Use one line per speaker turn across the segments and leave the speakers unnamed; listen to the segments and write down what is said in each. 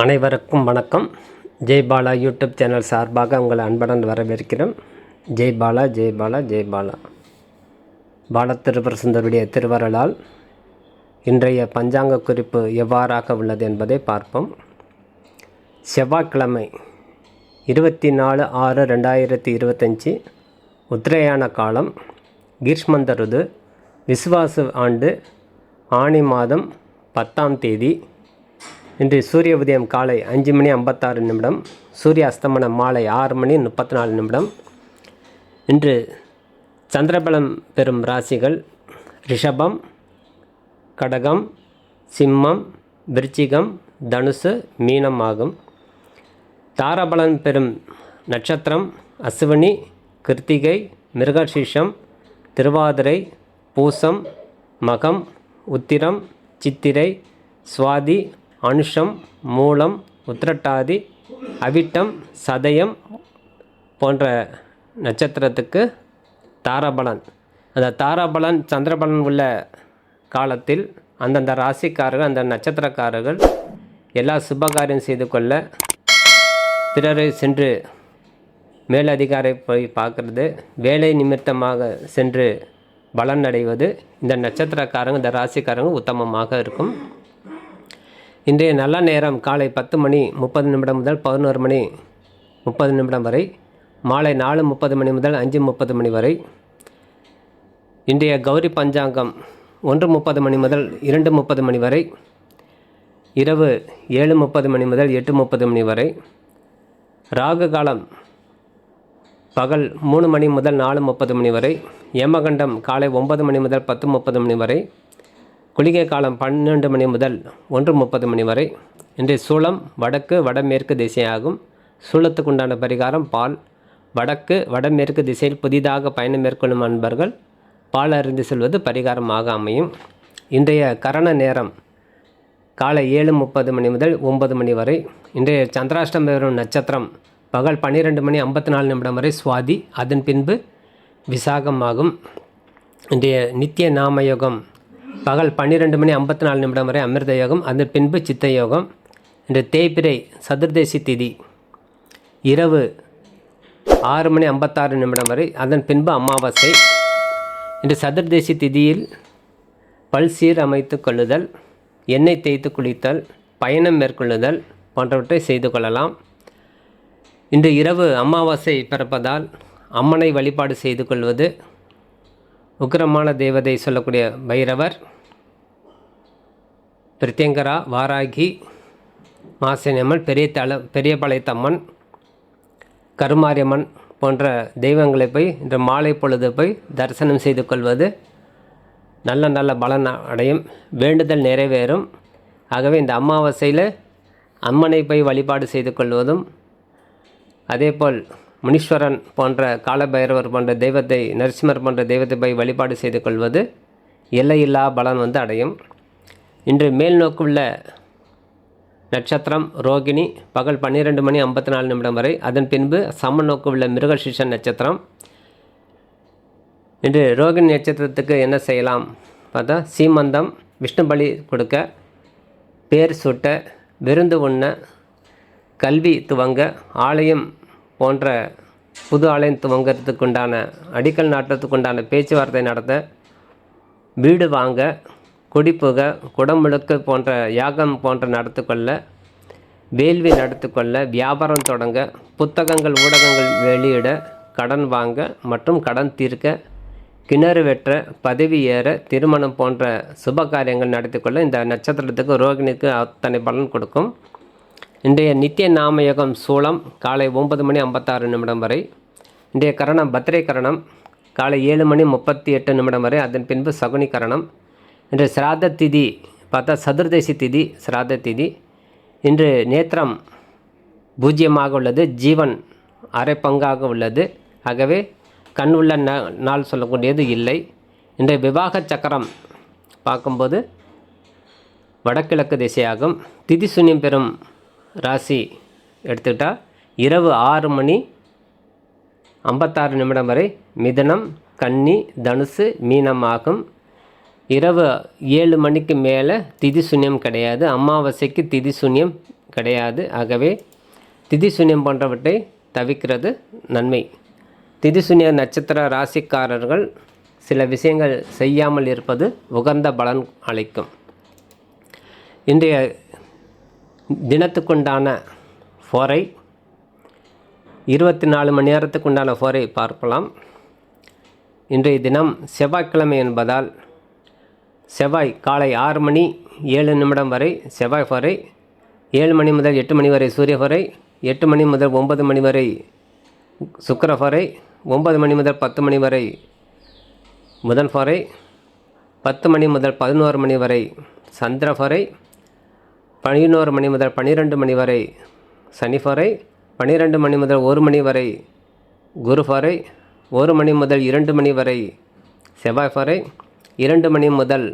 அனைவருக்கும் வணக்கம். Jai Bala YouTube channel சார்பாக உங்களை அன்புடன் வரவேற்கிறோம். ஜெய் பாலா ஜெய் பாலா ஜெய் பாலா. பால திருப்பரசுந்தருடைய திருவருளால் இன்றைய பஞ்சாங்க குறிப்பு எவ்வாறாக உள்ளது என்பதை பார்ப்போம். செவ்வாய்க்கிழமை இருபத்தி நாலு ஆறு ரெண்டாயிரத்தி இருபத்தஞ்சி உத்திரையான காலம் கீஷ்மந்த ருது விசுவாசு ஆண்டு ஆணி மாதம் பத்தாம் தேதி இன்று சூரிய உதயம் காலை அஞ்சு மணி ஐம்பத்தாறு நிமிடம் சூரிய அஸ்தமனம் மாலை ஆறு மணி முப்பத்தி நாலு நிமிடம். இன்று சந்திரபலம் பெறும் ராசிகள் ரிஷபம் கடகம் சிம்மம் விருச்சிகம் தனுசு மீனம் ஆகும். தாரபலன் பெறும் நட்சத்திரம் அசுவனி கிருத்திகை மிருகசீஷம் திருவாதிரை பூசம் மகம் உத்திரம் சித்திரை சுவாதி அனுஷம் மூலம் உத்திரட்டாதி அவிட்டம் சதயம் போன்ற நட்சத்திரத்துக்கு தாராபலன். அந்த தாராபலன் சந்திரபலன் உள்ள காலத்தில் அந்தந்த ராசிக்காரர்கள் அந்த நட்சத்திரக்காரர்கள் எல்லா சுபகாரியம் செய்து கொள்ள பிறரை சென்று மேலதிகாரி போய் பார்க்குறது. வேலை நிமித்தமாக சென்று பலன் அடைவது இந்த நட்சத்திரக்காரங்க இந்த ராசிக்காரங்க உத்தமமாக இருக்கும். இன்றைய நல்ல நேரம் காலை பத்து மணி முப்பது நிமிடம் முதல் பதினோரு மணி முப்பது நிமிடம் வரை மாலை நாலு முப்பது மணி முதல் அஞ்சு முப்பது மணி வரை. இன்றைய கௌரி பஞ்சாங்கம் ஒன்று முப்பது மணி முதல் இரண்டு முப்பது மணி வரை இரவு ஏழு முப்பது மணி முதல் எட்டு முப்பது மணி வரை. ராகு காலம் பகல் மூணு மணி முதல் நாலு முப்பது மணி வரை யமகண்டம் காலை ஒன்பது மணி முதல் பத்து முப்பது மணி வரை. குளிகை காலம் பன்னெண்டு மணி முதல் ஒன்று முப்பது மணி வரை. இன்றைய சூளம் வடக்கு வடமேற்கு திசையாகும். சூளத்துக்கு உண்டான பரிகாரம் பால். வடக்கு வடமேற்கு திசையில் புதிதாக பயணம் மேற்கொள்ளும் அன்பர்கள் பால் அறிந்து செல்வது பரிகாரமாக அமையும். இன்றைய கரண நேரம் காலை ஏழு முப்பது மணி முதல் ஒன்பது மணி வரை. இன்றைய சந்திராஷ்டம் வரும் நட்சத்திரம் பகல் பன்னிரெண்டு மணி ஐம்பத்தி நாலு நிமிடம் வரை சுவாதி. அதன் பின்பு விசாகமாகும். இன்றைய நித்திய நாமயோகம் யோகம் பகல் பன்னிரெண்டு மணி ஐம்பத்தி நாலு நிமிடம் வரை அமிர்த யோகம் அதன் பின்பு சித்த யோகம். இன்று தேய்பிரை சதுர்தேசி திதி. இரவு ஆறு மணி ஐம்பத்தாறு நிமிடம் வரை அதன் பின்பு அமாவாசை. இன்று சதுர்தேசி திதியில் பல் சீர் அமைத்து கொள்ளுதல் எண்ணெய் தேய்த்து குளித்தல் பயணம் மேற்கொள்ளுதல் போன்றவற்றை செய்து கொள்ளலாம். இன்று இரவு அமாவாசை பிறப்பதால் அம்மனை வழிபாடு செய்து கொள்வது உக்கிரமான தேவதை சொல்லக்கூடிய பைரவர் பிரத்யங்கரா வாராகி மாசினியம்மன் பெரிய தல பெரிய பாளையத்தம்மன் கருமாரியம்மன் போன்ற தெய்வங்களை போய் இன்று மாலை பொழுது போய் தரிசனம் செய்து கொள்வது நல்ல நல்ல பலன் அடையும் வேண்டுதல் நிறைவேறும். ஆகவே இந்த அமாவாசையில் அம்மனை போய் வழிபாடு செய்து கொள்வதும் அதேபோல் முனீஸ்வரன் போன்ற காலபைரவர் போன்ற தெய்வத்தை நரசிம்மர் போன்ற தெய்வத்தை போய் வழிபாடு செய்து கொள்வது எல்லையில்லா பலன் வந்து அடையும். இன்று மேல் நோக்குள்ள நட்சத்திரம் ரோகிணி பகல் பன்னிரெண்டு மணி ஐம்பத்தி நாலு நிமிடம் வரை. அதன் பின்பு சம நோக்கு உள்ள மிருகசிஷன் நட்சத்திரம். இன்று ரோகிணி நட்சத்திரத்துக்கு என்ன செய்யலாம்? பார்த்தா சீமந்தம் விஷ்ணு பலி கொடுக்க பேர் சுட்ட விருந்து உண்ண கல்வி துவங்க ஆலயம் போன்ற புது ஆலயம் துவங்கிறதுக்குண்டான அடிக்கல் நாட்டத்துக்குண்டான பேச்சுவார்த்தை நடத்த வீடு வாங்க குடிப்புக குடமுழுக்கு போன்ற யாகம் போன்ற நடத்துக்கொள்ள வேள்வி நடத்துக்கொள்ள வியாபாரம் தொடங்க புத்தகங்கள் ஊடகங்கள் வெளியிட கடன் வாங்க மற்றும் கடன் தீர்க்க கிணறு வெற்ற பதவி ஏற திருமணம் போன்ற சுப காரியங்கள் நடத்திக்கொள்ள இந்த நட்சத்திரத்துக்கு ரோகிணிக்கு அத்தனை பலன் கொடுக்கும். இன்றைய நித்திய நாமயோகம் சூளம் காலை ஒன்பது மணி ஐம்பத்தாறு நிமிடம் வரை. இன்றைய கரணம் பத்திரை கரணம் காலை ஏழு மணி முப்பத்தி எட்டு நிமிடம் வரை. அதன் பின்பு சகுனி கரணம். இன்று சிராத திதி பார்த்தா சதுர்தசி திதி சிராத திதி. இன்று நேத்திரம் பூஜ்ஜியமாக உள்ளது ஜீவன் அரை பங்காக உள்ளது. ஆகவே கண் உள்ள ந நாள் சொல்லக்கூடியது இல்லை. இன்றைய விவாக சக்கரம் பார்க்கும்போது வடகிழக்கு திசையாகும். திதி சூன்யம் பெறும் ராசி எடுத்துக்கிட்டால் இரவு ஆறு மணி ஐம்பத்தாறு நிமிடம் வரை மிதனம் கன்னி தனுசு மீனம் ஆகும். இரவு ஏழு மணிக்கு மேலே திதி சூன்யம் கிடையாது. அமாவாசைக்கு திதி சூன்யம் கிடையாது. ஆகவே திதி சூன்யம் போன்றவற்றை தவிக்கிறது நன்மை. திதி சூன்ய நட்சத்திர ராசிக்காரர்கள் சில விஷயங்கள் செய்யாமல் இருப்பது உகந்த பலன் அளிக்கும். இன்றைய தினத்துக்குண்டான ஃபோரை இருபத்தி நாலு மணி நேரத்துக்குண்டான ஃபோரை பார்க்கலாம் இன்றைய தினம் செவ்வாய்க்கிழமை என்பதால் செவ்வாய் காலை ஆறு மணி ஏழு நிமிடம் வரை செவ்வாய் ஃபோரை ஏழு மணி முதல் எட்டு மணி வரை சூரிய ஃபோரை எட்டு மணி முதல் ஒன்பது மணி வரை சுக்கர ஃபோரை ஒன்பது மணி முதல் பத்து மணி வரை புதன் ஃபோரை பத்து மணி முதல் பதினோரு மணி வரை சந்திர ஃபோரை பதினோரு மணி முதல் பன்னிரெண்டு மணி வரை சனி ஃபோரை பன்னிரெண்டு மணி முதல் ஒரு மணி வரை குரு ஃபோரை ஒரு மணி முதல் இரண்டு மணி வரை செவ்வாய் ஃபோரை இரண்டு மணி முதல்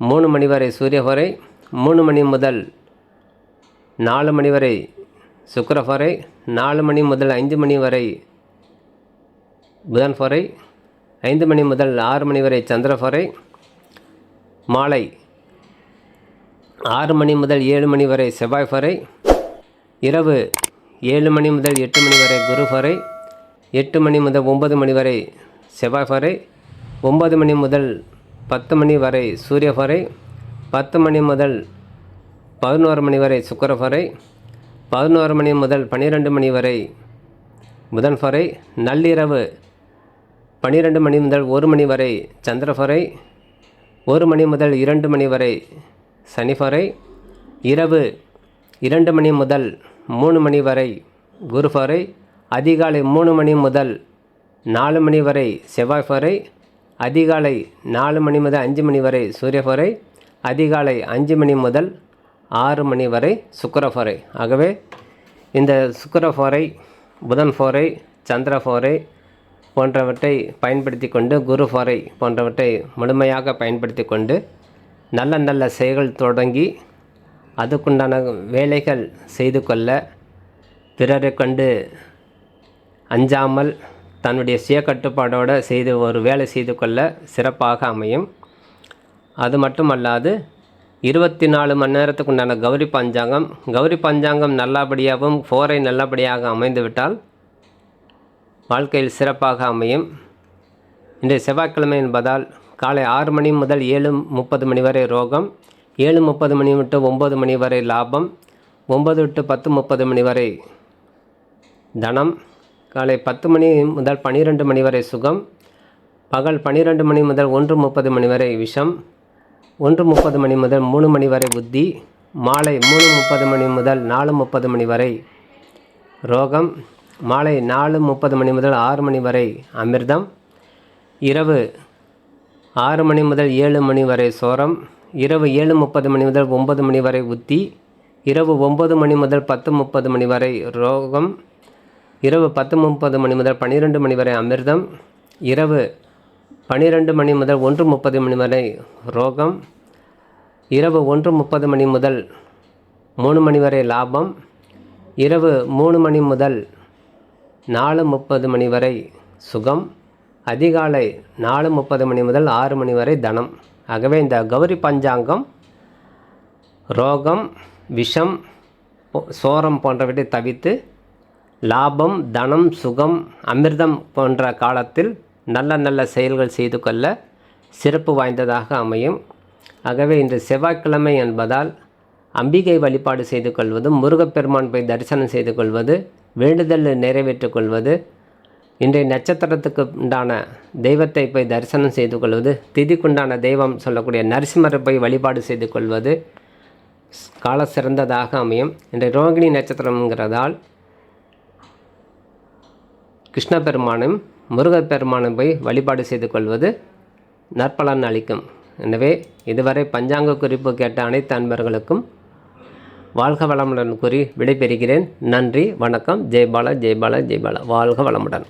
மூணு மணி வரை சூரிய ஃபோரை மூணு மணி முதல் நாலு மணி வரை சுக்கர ஃபோரை நாலு மணி முதல் ஐந்து மணி வரை புதன் ஃபோரை ஐந்து மணி முதல் ஆறு மணி வரை சந்திர ஃபோரை மாலை ஆறு மணி முதல் ஏழு மணி வரை செவ்வாய் வரை இரவு ஏழு மணி முதல் எட்டு மணி வரை குரு வரை எட்டு மணி முதல் ஒன்பது மணி வரை செவ்வாய் வரை ஒன்பது மணி முதல் பத்து மணி வரை சூரிய வரை பத்து மணி முதல் பதினோரு மணி வரை சுக்கர வரை பதினோரு மணி முதல் பன்னிரெண்டு மணி வரை புதன் வரை நள்ளிரவு பன்னிரெண்டு மணி முதல் ஒரு மணி வரை சந்திர ஒரு மணி முதல் இரண்டு மணி வரை சனிஃபரை இரவு இரண்டு மணி முதல் மூணு மணி வரை குருஃபரை அதிகாலை மூணு மணி முதல் நாலு மணி வரை செவ்வாய்ஃபரை அதிகாலை நாலு மணி முதல் அஞ்சு மணி வரை சூரியஃபரை அதிகாலை அஞ்சு மணி முதல் ஆறு மணி வரை சுக்கரஃபரை ஆகவே இந்த சுக்கரஃபோரை புதன் ஃபோரை சந்திர ஃபோரை போன்றவற்றை பயன்படுத்தி கொண்டு குரு ஃபோரை போன்றவற்றை முழுமையாக பயன்படுத்தி கொண்டு நல்ல நல்ல செயல்கள் தொடங்கி அதுக்குண்டான வேலைகள் செய்து கொள்ள பிறரை கண்டு அஞ்சாமல் தன்னுடைய சுய கட்டுப்பாடோடு செய்து ஒரு வேலை செய்து கொள்ள சிறப்பாக அமையும். அது மட்டுமல்லாது இருபத்தி நாலு மணி நேரத்துக்கு உண்டான கௌரி பஞ்சாங்கம். கௌரி பஞ்சாங்கம் நல்லபடியாகவும் ஃபோரை நல்லபடியாக அமைந்துவிட்டால் வாழ்க்கையில் சிறப்பாக அமையும். இன்றைய செவ்வாய்க்கிழமை என்பதால் காலை ஆறு மணி முதல் ஏழு முப்பது மணி வரை ரோகம் ஏழு முப்பது மணி விட்டு ஒம்பது மணி வரை லாபம் ஒம்பது விட்டு பத்து முப்பது மணி வரை தனம் காலை பத்து மணி முதல் பன்னிரெண்டு மணி வரை சுகம் பகல் பன்னிரெண்டு மணி முதல் ஒன்று முப்பது மணி வரை விஷம் ஒன்று முப்பது மணி முதல் மூணு மணி வரை புத்தி மாலை மூணு முப்பது மணி முதல் நாலு முப்பது மணி வரை ரோகம் மாலை நாலு முப்பது மணி முதல் ஆறு மணி வரை அமிர்தம் இரவு ஆறு மணி முதல் ஏழு மணி வரை சோரம் இரவு ஏழு முப்பது மணி முதல் ஒன்பது மணி வரை உத்தி இரவு ஒம்பது மணி முதல் பத்து முப்பது மணி வரை ரோகம் இரவு பத்து முப்பது மணி முதல் பன்னிரெண்டு மணி வரை அமிர்தம் இரவு பன்னிரெண்டு மணி முதல் ஒன்று முப்பது மணி வரை ரோகம் இரவு ஒன்று முப்பது மணி முதல் மூணு மணி வரை லாபம் இரவு மூணு மணி முதல் நாலு முப்பது மணி வரை சுகம் அதிகாலை நாலு முப்பது மணி முதல் ஆறு மணி வரை தனம். ஆகவே இந்த கௌரி பஞ்சாங்கம் ரோகம் விஷம் சோரம் போன்றவற்றை தவித்து லாபம் தனம் சுகம் அமிர்தம் போன்ற காலத்தில் நல்ல நல்ல செயல்கள் செய்து கொள்ள சிறப்பு வாய்ந்ததாக அமையும். ஆகவே இன்று செவ்வாய்க்கிழமை என்பதால் அம்பிகை வழிபாடு செய்து கொள்வது முருகப்பெருமான் போய் தரிசனம் செய்து கொள்வது வேண்டுதல் நிறைவேற்றிக் கொள்வது இன்றைய நட்சத்திரத்துக்கு உண்டான தெய்வத்தை போய் தரிசனம் செய்து கொள்வது திதிக்குண்டான தெய்வம் சொல்லக்கூடிய நரசிம்மரை போய் வழிபாடு செய்து கொள்வது கால சிறந்ததாக அமையும். இன்றைய ரோகிணி நட்சத்திரம்ங்கிறதால் கிருஷ்ண பெருமானும் முருகப்பெருமானும் போய் வழிபாடு செய்து கொள்வது நற்பலன் அளிக்கும். எனவே இதுவரை பஞ்சாங்க குறிப்பு கேட்ட அனைத்து அன்பர்களுக்கும் வாழ்க வளமுடன் கூறி விடைபெறுகிறேன். நன்றி வணக்கம். ஜெய்பாலா ஜெய்பாலா ஜெய்பாலா வாழ்க வளமுடன்.